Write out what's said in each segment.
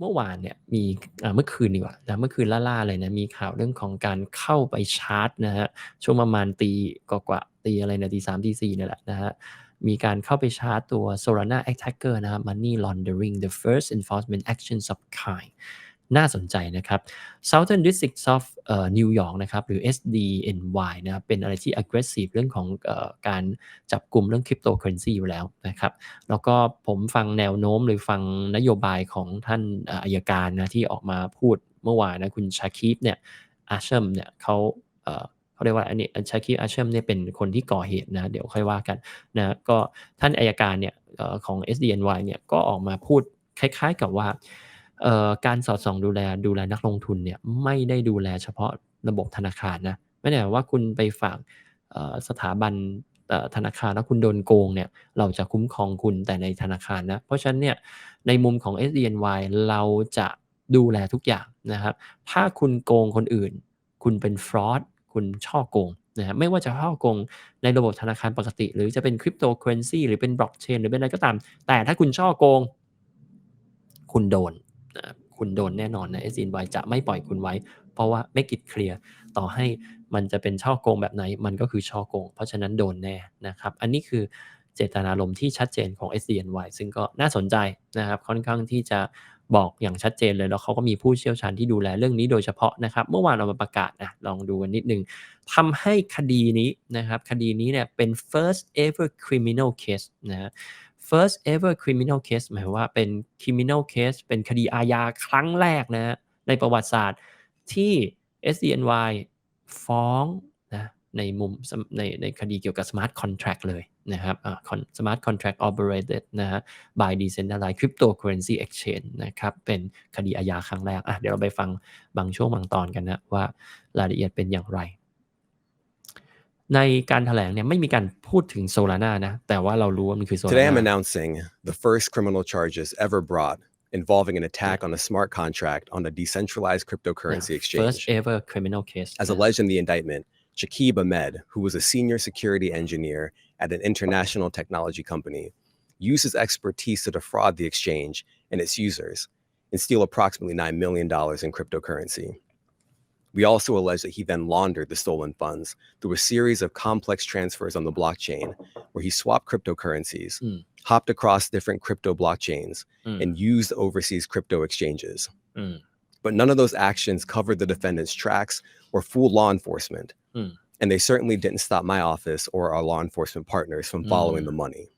เมื่อวานเนี่ยมีเมื่อคืนดีกว่านะเมื่อคืนล่าๆเลยนะมีข่าวเรื่องของการเข้าไปชาร์จนะฮะช่วงประมาณตีกว่าตีอะไรนะตีสามตีสี่นี่แหละนะฮะมีการเข้าไปชาร์จตัว Solana Attacker นะครับ Money Laundering the first enforcement actions of kind น่าสนใจนะครับ Southern District of นิวยอร์กนะครับหรือ SDNY นะครับเป็นอะไรที่ aggressive เรื่องของอการจับกลุ่มเรื่อง cryptocurrency อยู่แล้วนะครับ แล้วก็ผมฟังแนวโน้มหรือฟังนโยบายของท่านอายการนะที่ออกมาพูดเมื่อวานนะคุณชาคีฟเนี่ยอาเชมเนี่ยเขาเขาเรียกว่าอันนี้ชาคีฟอาเชมเนี่ยเป็นคนที่ก่อเหตุนะเดี๋ยวค่อยว่ากันนะก็ท่านอายการเนี่ยของ SDNY เนี่ยก็ออกมาพูดคล้ายๆกับว่า การสอดส่องดูแลดูแลนักลงทุนเนี่ยไม่ได้ดูแลเฉพาะระบบธนาคารนะไม่ได้ว่าคุณไปฝากสถาบันธนาคารแล้วคุณโดนโกงเนี่ยเราจะคุ้มครองคุณแต่ในธนาคารนะเพราะฉะนั้นเนี่ยในมุมของ SDNY เราจะดูแลทุกอย่างนะครับถ้าคุณโกงคนอื่น คุณเป็นฟรอดคุณช่อโกงนะฮะไม่ว่าจะช่อโกงในระบบธนาคารปกติ หรือจะเป็นคริปโตเคอเรนซีหรือเป็นบล็อกเชนหรือเป็นอะไรก็ตาม แต่ถ้าคุณช่อโกง คุณโดน คุณโดนแน่นอนนะ s ว y จะไม่ปล่อยคุณไว้ เพราะว่าไม่กิดเคลียร์ต่อให้มันจะเป็นช่อโกงแบบไหน มันก็คือช่อโกง เพราะฉะนั้นโดนแน่นะครับ อันนี้คือเจตนารมณ์ที่ชัดเจนของ SDNY ซึ่งก็น่าสนใจนะครับ ค่อนข้างที่จะบอกอย่างชัดเจนเลยแล้วเขาก็มีผู้เชี่ยวชาญที่ดูแลเรื่องนี้โดยเฉพาะนะครับ เมื่อวานเรามาประกาศนะลองดูกันนิดนึงทำให้คดีนี้นะครับ คดีนี้เนี่ยเป็น first ever criminal case นะ first ever criminal case หมายว่าเป็น criminal case เป็นคดีอาญาครั้งแรกนะในประวัติศาสตร์ที่ SDNY ฟ้องนะในมุมในในคดีเกี่ยวกับ smart contract เลยนะครับ smart contract operated นะฮะ by decentralized cryptocurrency exchange นะครับ เป็นคดีอาญาครั้งแรกอะเดี๋ยวเราไปฟังบางช่วงบางตอนกันนะว่ารายละเอียดเป็นอย่างไร ในการแถลงเนี่ยไม่มีการพูดถึงโซลาร่านะแต่ว่าเรารู้ว่ามันคือโซลาร่า Today I'm announcing the first criminal charges ever brought involving an attack on a smart contract on a decentralized cryptocurrency exchange. First ever criminal case. As alleged in the indictment, Shakib Ahmed, who was a senior security engineer at an international technology company, used his expertise to defraud the exchange and its users and steal approximately $9 million in cryptocurrency. We also allege that he then laundered the stolen funds through a series of complex transfers on the blockchain where he swapped cryptocurrencies, mm. hopped across different crypto blockchains, mm. and used overseas crypto exchanges. Mm. But none of those actions covered the defendant's tracks or fooled law enforcement. Hmm. And they certainly didn't stop my office or our law enforcement partners from following Hmm. the money.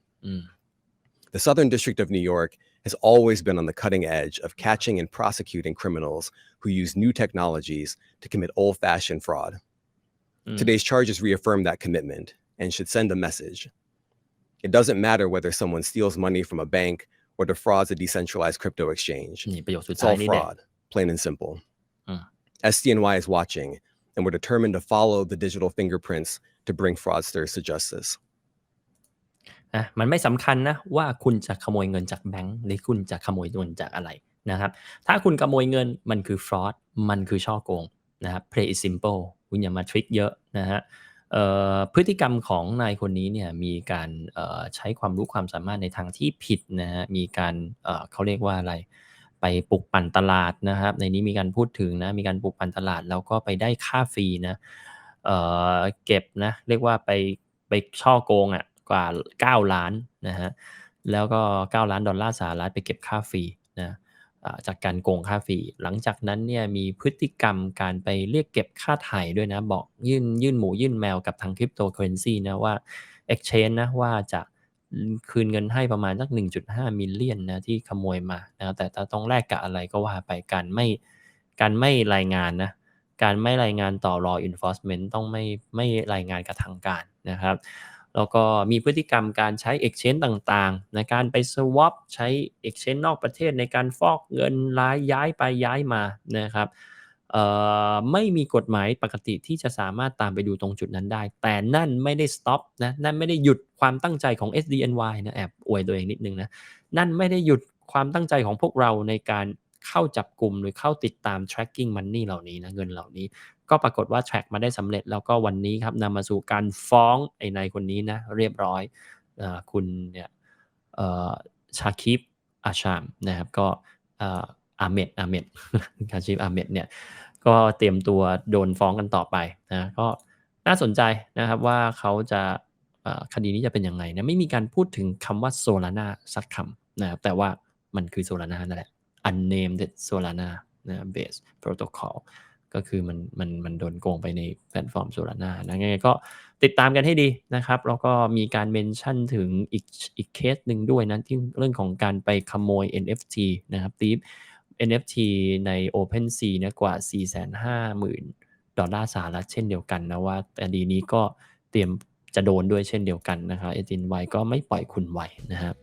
The Southern District of New York has always been on the cutting edge of catching and prosecuting criminals who use new technologies to commit old fashioned fraud. Mm. Today's charges reaffirm that commitment and should send a message. It doesn't matter whether someone steals money from a bank or defrauds a decentralized crypto exchange. It's all fraud, plain and simple. Uh. SDNY is watching, and we're determined to follow the digital fingerprints to bring fraudsters to justice. นะมันไม่สำคัญนะว่าคุณจะขโมยเงินจากแบงก์หรือคุณจะขโมยเงินจากอะไรนะครับ ถ้าคุณขโมยเงินมันคือฟรอดมันคือช่อโกงนะครับ play it simple คุณอย่ามาทริคเยอะนะฮะพฤติกรรมของนายคนนี้เนี่ยมีการใช้ความรู้ความสามารถในทางที่ผิดนะฮะมีการเขาเรียกว่าอะไร ไปปลุกปั่นตลาดนะครับ ในนี้มีการพูดถึงนะมีการปลุกปั่นตลาดแล้วก็ไปได้ค่าฟรีนะเเก็บนะเรียกว่าไปไปช่อโกงอะ่ะ กว่า 9 ล้านนะฮะแล้วก็ 9 ล้านดอลลาร์สหรัฐไปเก็บค่าฟรีนะจากการโกงค่าฟรีหลังจากนั้นเนี่ยมีพฤติกรรมการไปเรียกเก็บค่าไถ่ด้วยนะบอกยื่นยื่นหมูยื่นแมวกับทางคริปโตเคอเรนซีนะว่า Exchange นะว่าจะคืนเงินให้ประมาณสัก 1.5 มิลเลียนนะที่ขโมยมานะแต่ต้องแลกกับอะไรก็ว่าไปการไม่การไม่รายงานนะการไม่รายงานต่อ law enforcement ต้องไม่ไม่รายงานกับทางการนะครับ แล้วก็มีพฤติกรรมการใช้ exchange ต่างๆ ในการไป swap ใช้ exchange นอกประเทศในการฟอกเงินร้ายย้ายไปย้ายมานะครับไม่มีกฎหมายปกติที่จะสามารถตามไปดูตรงจุดนั้นได้ แต่นั่นไม่ได้ stop นะนั่นไม่ได้หยุดความตั้งใจของ SDNY นะแอบอวยตัวเองนิดนึงนะนั่นไม่ได้หยุดความตั้งใจของพวกเราในการ เข้าจับกลุ่มหรือเข้าติดตาม tracking money เหล่านี้นะเงินเหล่านี้ ก็ปรากฏว่า track มาได้สำเร็จแล้วก็วันนี้ครับนำมาสู่การฟ้องไอ้นายคนนี้นะเรียบร้อยอคุณเนี่ยชาคิปอาชามนะครับก็อาเมดอาเมดคาชิฟอาเมดเนี่ยก็เตรียมตัวโดนฟ้องกันต่อไปนะก็น่าสนใจนะครับว่าเขาจะคดีนี้จะเป็นยังไงนะไม่มีการพูดถึงคำว่าโซลาร่าสักคำนะครับแต่ว่ามันคือโซลาร่านั่นแหละ unnamed Solana นะ base protocol ก็คือมันมันมันโดนโกงไปในแพลตฟอร์ม Solana นะยังไงก็ติดตามกันให้ดีนะครับ แล้วก็มีการเมนชั่นถึงอีกอีกเคสหนึ่งด้วยนะที่เรื่องของการไปขโมย NFT นะครับตีฟ NFT ใน OpenSea เนี่ยกว่า 450,000 ดอลลาร์สหรัฐเช่นเดียวกันนะว่าคดีนี้ก็เตรียมจะโดนด้วยเช่นเดียวกันนะครับเอจินไวก็ไม่ปล่อยคุณไวนะครับ